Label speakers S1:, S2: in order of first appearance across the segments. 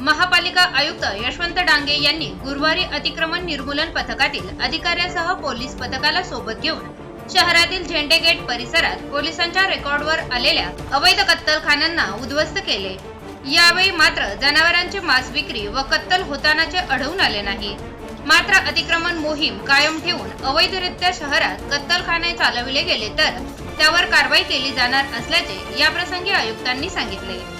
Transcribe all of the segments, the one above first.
S1: महापालिका आयुक्त यशवंत डांगे यांनी गुरुवारी अतिक्रमण निर्मूलन पथकातील अधिकाऱ्यासह पोलीस पथकाला सोबत घेऊन शहरातील झेंडे गेट परिसरात पोलिसांच्या रेकॉर्डवर आलेल्या अवैध कत्तलखान्यांना उद्ध्वस्त केले. यावेळी मात्र जनावरांची मांस विक्री व कत्तल होतानाचे आढळून आले नाही. मात्र अतिक्रमण मोहीम कायम ठेवून अवैधरित्या शहरात कत्तलखाने चालविले गेले तर त्यावर कारवाई केली जाणार असल्याचे याप्रसंगी आयुक्तांनी सांगितले.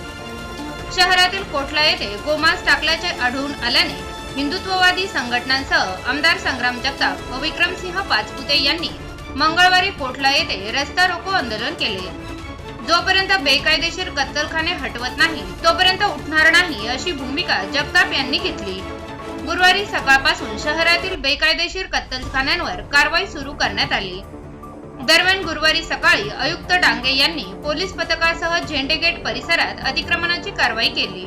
S1: शहरातील कोटला येथे गोमांस टाकल्याचे आढळून आल्याने हिंदुत्ववादी संघटनांसह आमदार संग्राम जगताप व विक्रमसिंह पाचपुते यांनी मंगळवारी कोठला येथे रस्ता रोको आंदोलन केले. जोपर्यंत बेकायदेशीर कत्तलखाने हटवत नाही तोपर्यंत उठणार नाही अशी भूमिका जगताप यांनी घेतली. गुरुवारी सकाळपासून शहरातील बेकायदेशीर कत्तलखान्यांवर कारवाई सुरू करण्यात आली. दरम्यान गुरुवारी सकाळी आयुक्त डांगे यांनी पोलीस पथकासह झेंडेगेट परिसरात अतिक्रमणाची कारवाई केली.